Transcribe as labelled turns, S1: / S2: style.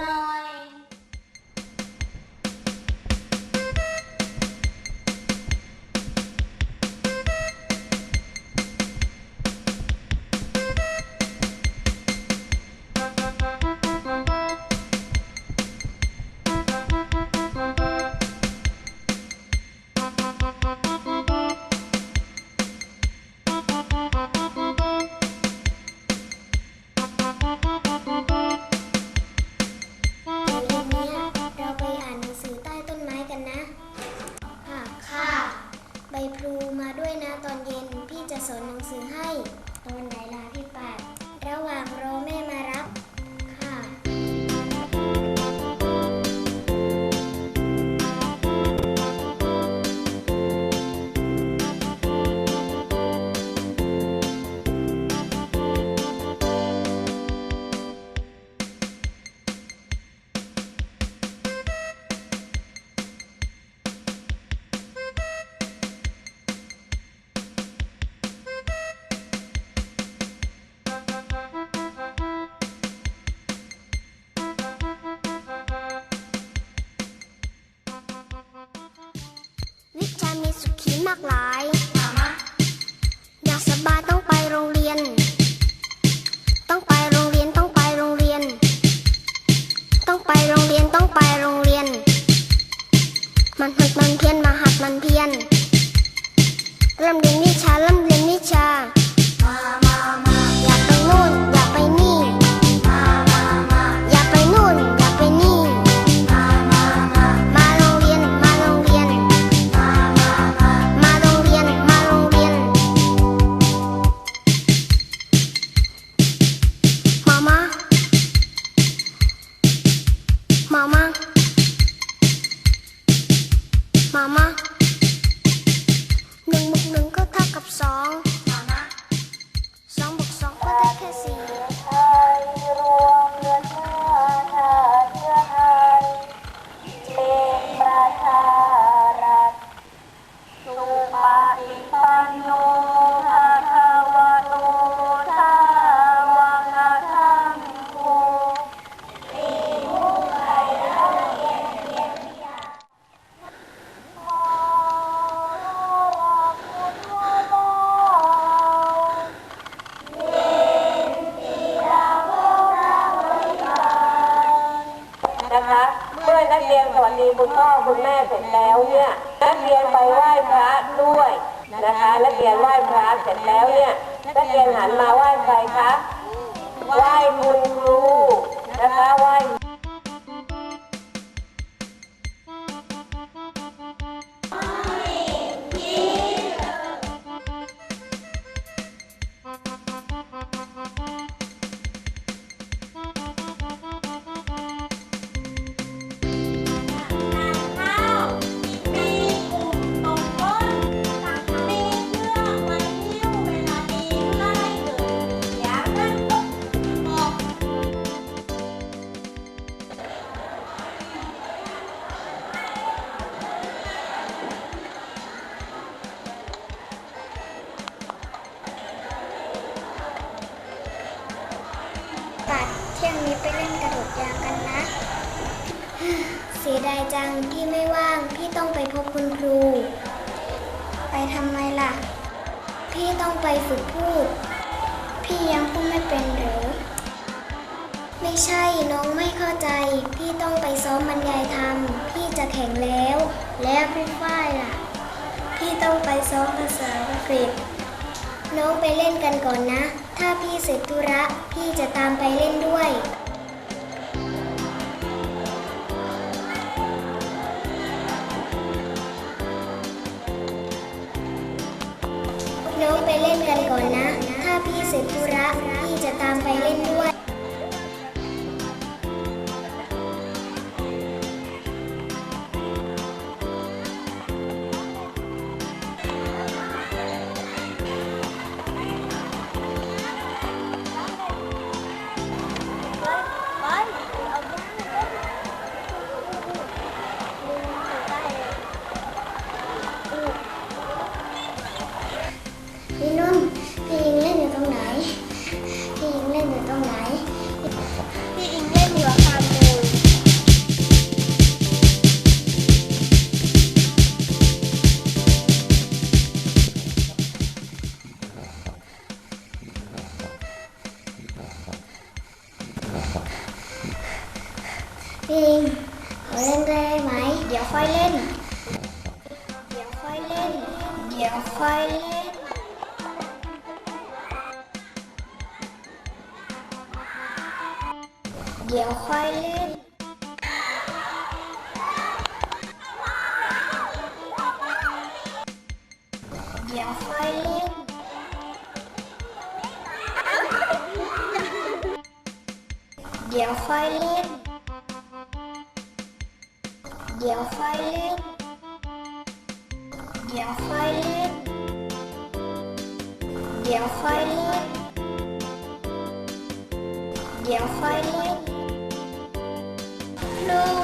S1: ห
S2: จะ นะคะ เมื่อนักเรียนสวัสดีคุ
S3: ณพ่อคุณแม่เสร็จแล้วเนี่ยนักเรียนไปไหว้พระด้วยนะคะนักเรียนไหว้พระเสร็จแล้วเนี่ยนักเรียนหันมาไหว้ใครคะไหว้คุณครู
S1: ล่นก
S2: ระโดดยากันนะ เสียดายจังพี่ไม่ว่าง พี่ต้องไปพบคุณครู ไปทำไมล่ะ พี่ต้องไปฝึกพูด พี่ยังพูดไม่เป็นหรือ ไม่ใช่น้องไม่เข้าใจ พี่ต้องไปซ้อมบรรยายธรรม พี่จะแข่งแล้ว แล้วพี่ฝ้ายล่ะ พี่ต้องไปซ้อมภาษาอังกฤษน้องไปเล่นกันก่อนนะ ถ้าพี่เสร็จธุระ พี่จะตามไปเล่นด้วย น้องไปเล่นกันก่อนนะ ถ้าพี่เสร็จธุระพี่จะตามไปเล่นด้วย พี่อิงเล่นหัวคามเร็
S1: พี่เอาเล่นได้ไหม เดี๋ยวค่อยเล่น เดี๋ยวค่อยเล่น เดี๋ยวค่อยเล่น เดี๋ยวค่อยเล่น เดี๋ยวค่อยเล่น เดี๋ยวค่อยเล่น เดี๋ยวค่อยเล่น เดี๋ยวค่อยเล่น เดี๋ยวค่อยเล่น เดี๋ยวค่อยเล่น know